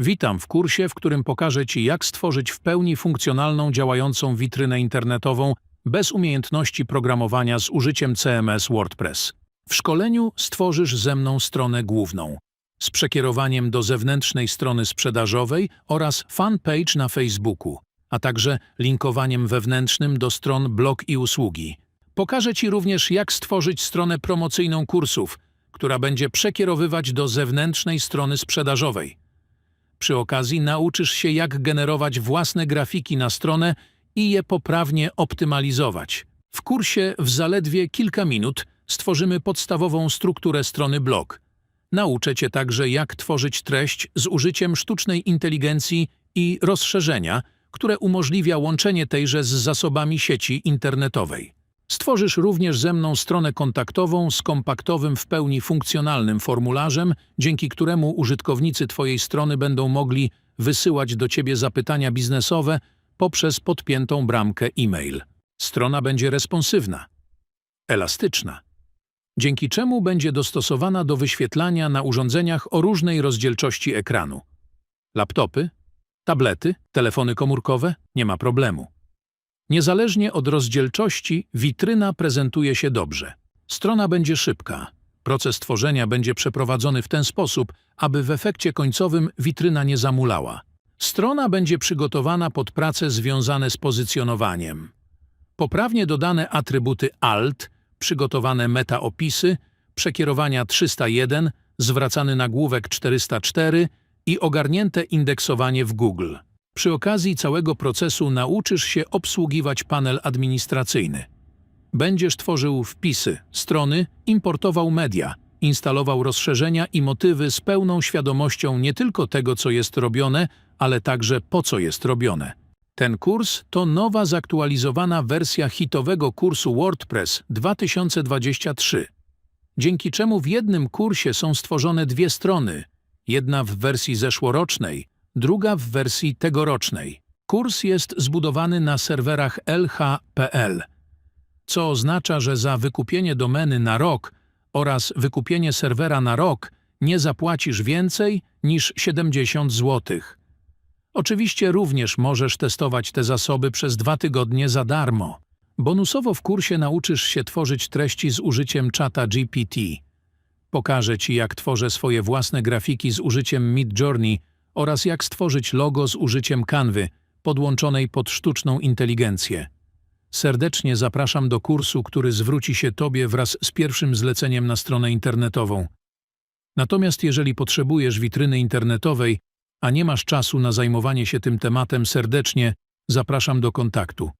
Witam w kursie, w którym pokażę Ci, jak stworzyć w pełni funkcjonalną, działającą witrynę internetową bez umiejętności programowania z użyciem CMS WordPress. W szkoleniu stworzysz ze mną stronę główną z przekierowaniem do zewnętrznej strony sprzedażowej oraz fanpage na Facebooku, a także linkowaniem wewnętrznym do stron blog i usługi. Pokażę Ci również, jak stworzyć stronę promocyjną kursów, która będzie przekierowywać do zewnętrznej strony sprzedażowej. Przy okazji nauczysz się, jak generować własne grafiki na stronę i je poprawnie optymalizować. W kursie w zaledwie kilka minut stworzymy podstawową strukturę strony blog. Nauczę Cię także, jak tworzyć treść z użyciem sztucznej inteligencji i rozszerzenia, które umożliwia łączenie tejże z zasobami sieci internetowej. Stworzysz również ze mną stronę kontaktową z kompaktowym, w pełni funkcjonalnym formularzem, dzięki któremu użytkownicy Twojej strony będą mogli wysyłać do Ciebie zapytania biznesowe poprzez podpiętą bramkę e-mail. Strona będzie responsywna, elastyczna, dzięki czemu będzie dostosowana do wyświetlania na urządzeniach o różnej rozdzielczości ekranu. Laptopy, tablety, telefony komórkowe nie ma problemu. Niezależnie od rozdzielczości, witryna prezentuje się dobrze. Strona będzie szybka. Proces tworzenia będzie przeprowadzony w ten sposób, aby w efekcie końcowym witryna nie zamulała. Strona będzie przygotowana pod prace związane z pozycjonowaniem. Poprawnie dodane atrybuty Alt, przygotowane metaopisy, przekierowania 301, zwracany nagłówek 404 i ogarnięte indeksowanie w Google. Przy okazji całego procesu nauczysz się obsługiwać panel administracyjny. Będziesz tworzył wpisy, strony, importował media, instalował rozszerzenia i motywy z pełną świadomością nie tylko tego, co jest robione, ale także po co jest robione. Ten kurs to nowa zaktualizowana wersja hitowego kursu WordPress 2023, dzięki czemu w jednym kursie są stworzone dwie strony, jedna w wersji zeszłorocznej, druga w wersji tegorocznej. Kurs jest zbudowany na serwerach lh.pl, co oznacza, że za wykupienie domeny na rok oraz wykupienie serwera na rok nie zapłacisz więcej niż 70 zł. Oczywiście również możesz testować te zasoby przez dwa tygodnie za darmo. Bonusowo w kursie nauczysz się tworzyć treści z użyciem czata GPT. Pokażę Ci, jak tworzę swoje własne grafiki z użyciem Midjourney oraz jak stworzyć logo z użyciem kanwy podłączonej pod sztuczną inteligencję. Serdecznie zapraszam do kursu, który zwróci się Tobie wraz z pierwszym zleceniem na stronę internetową. Natomiast jeżeli potrzebujesz witryny internetowej, a nie masz czasu na zajmowanie się tym tematem serdecznie, zapraszam do kontaktu.